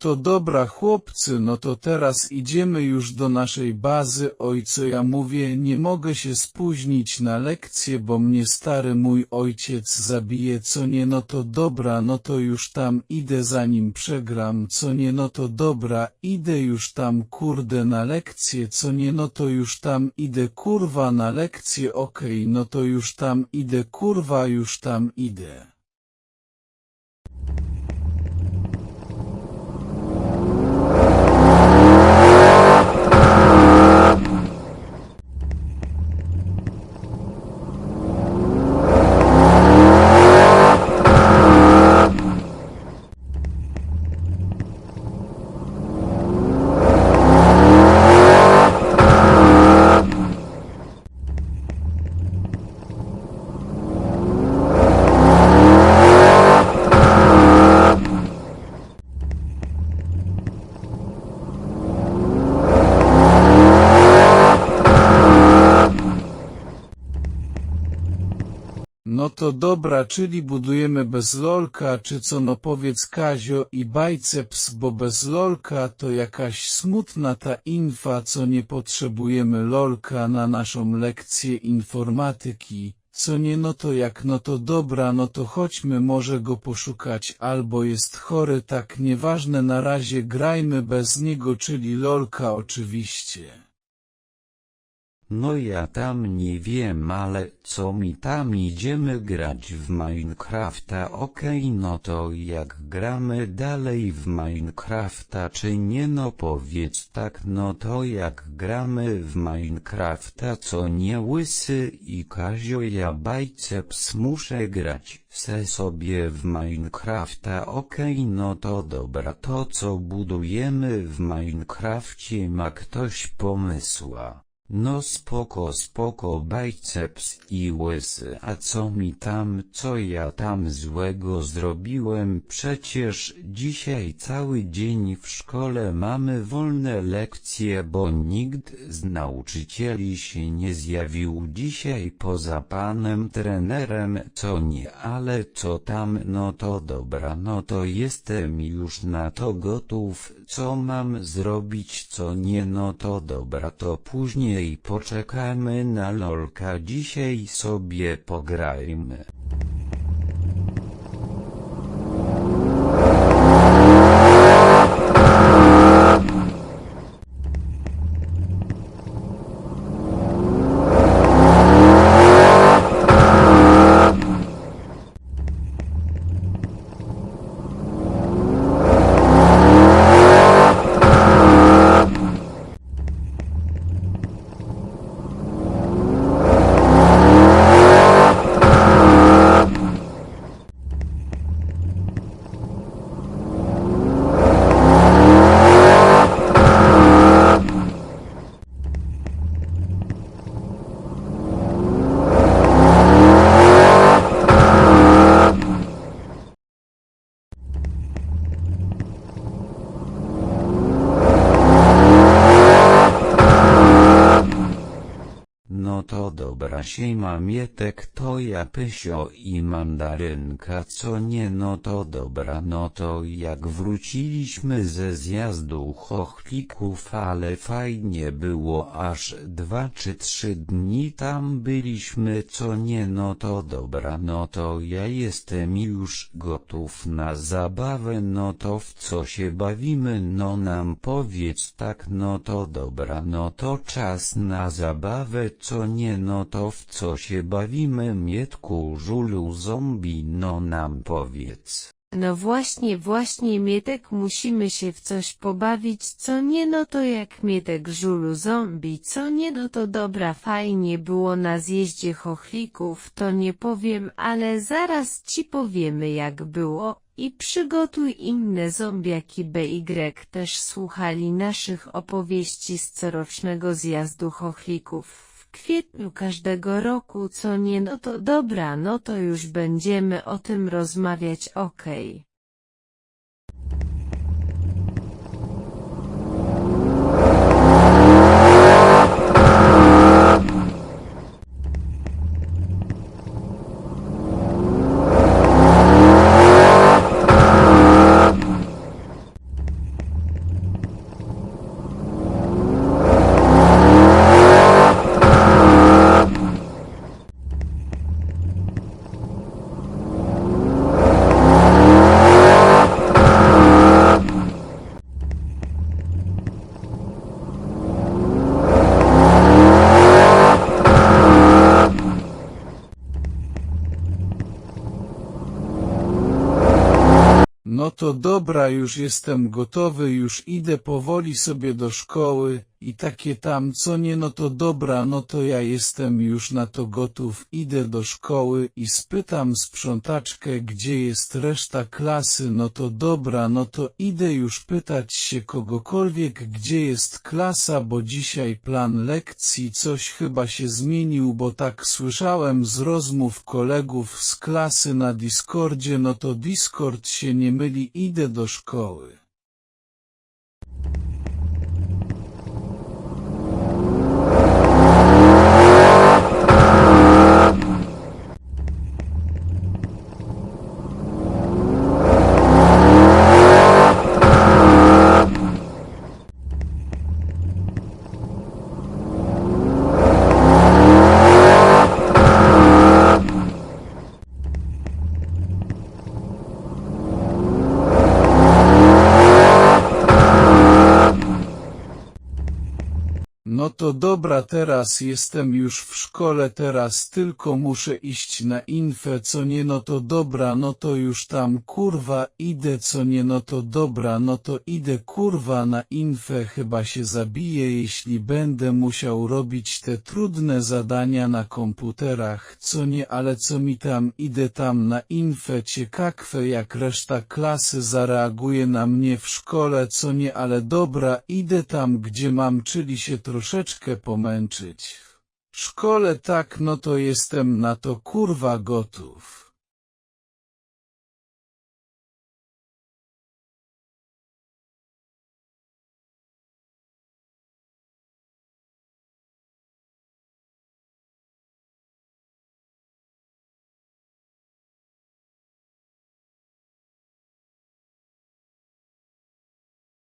to dobra chłopcy, no to teraz idziemy już do naszej bazy. Oj co ja mówię, nie mogę się spóźnić na lekcję, bo mnie stary mój ojciec zabije, co nie no to dobra, no to już tam idę zanim przegram, co nie no to dobra, idę już tam kurde na lekcję, co nie no to już tam idę kurwa na lekcję, okej, no to już tam idę kurwa, już tam idę. No to dobra, czyli budujemy bez lolka, czy co no powiedz Kazio i biceps, bo bez lolka to jakaś smutna ta infa, co nie potrzebujemy lolka na naszą lekcję informatyki, co nie no to jak no to dobra, no to chodźmy może go poszukać, albo jest chory, tak nieważne na razie grajmy bez niego, czyli lolka oczywiście. No ja tam nie wiem, ale co mi tam idziemy grać w Minecrafta? Okej no to jak gramy dalej w Minecrafta czy nie? No powiedz tak no to jak gramy w Minecrafta co nie? Łysy i Kazio ja biceps muszę grać se sobie w Minecrafta. Okej no to dobra to co budujemy w Minecrafcie ma ktoś pomysła. No spoko spoko biceps i łysy a co mi tam co ja tam złego zrobiłem? Przecież dzisiaj cały dzień w szkole mamy wolne lekcje bo nikt z nauczycieli się nie zjawił dzisiaj poza panem trenerem co nie ale co tam no to dobra no to jestem już na to gotów co mam zrobić co nie no to dobra to później poczekamy na lolka dzisiaj sobie pograjmy. No to dobra siema Mietek to ja Pysio i Mandarynka co nie no to dobra no to jak wróciliśmy ze zjazdu chochlików ale fajnie było aż dwa czy trzy dni tam byliśmy co nie no to dobra no to ja jestem już gotów na zabawę no to w co się bawimy no nam powiedz tak no to dobra no to czas na zabawę co nie no to w co się bawimy Mietku żulu zombie no nam powiedz. No właśnie, właśnie Mietek musimy się w coś pobawić, co nie no to jak Mietek żulu zombie, co nie no to dobra fajnie było na zjeździe chochlików, to nie powiem, ale zaraz ci powiemy jak było. I przygotuj inne zombiaki BY też słuchali naszych opowieści z corocznego zjazdu chochlików kwietniu każdego roku co nie no to dobra no to już będziemy o tym rozmawiać okej. No to dobra, już jestem gotowy, już idę powoli sobie do szkoły, i takie tam co nie, no to dobra, no to ja jestem już na to gotów, idę do szkoły i spytam sprzątaczkę, gdzie jest reszta klasy, no to dobra, no to idę już pytać się kogokolwiek, gdzie jest klasa, bo dzisiaj plan lekcji coś chyba się zmienił, bo tak słyszałem z rozmów kolegów z klasy na Discordzie, no to Discord się nie myli, idę do szkoły. No to dobra, teraz jestem już w szkole, teraz tylko muszę iść na infę, co nie, no to dobra, no to już tam kurwa idę, co nie, no to dobra, no to idę kurwa na infę, chyba się zabiję, jeśli będę musiał robić te trudne zadania na komputerach, co nie, ale co mi tam, idę tam na infę, ciekawe jak reszta klasy zareaguje na mnie w szkole, co nie, ale dobra, idę tam, gdzie mam, czyli się pomęczyć. W szkole tak, no to jestem na to kurwa gotów.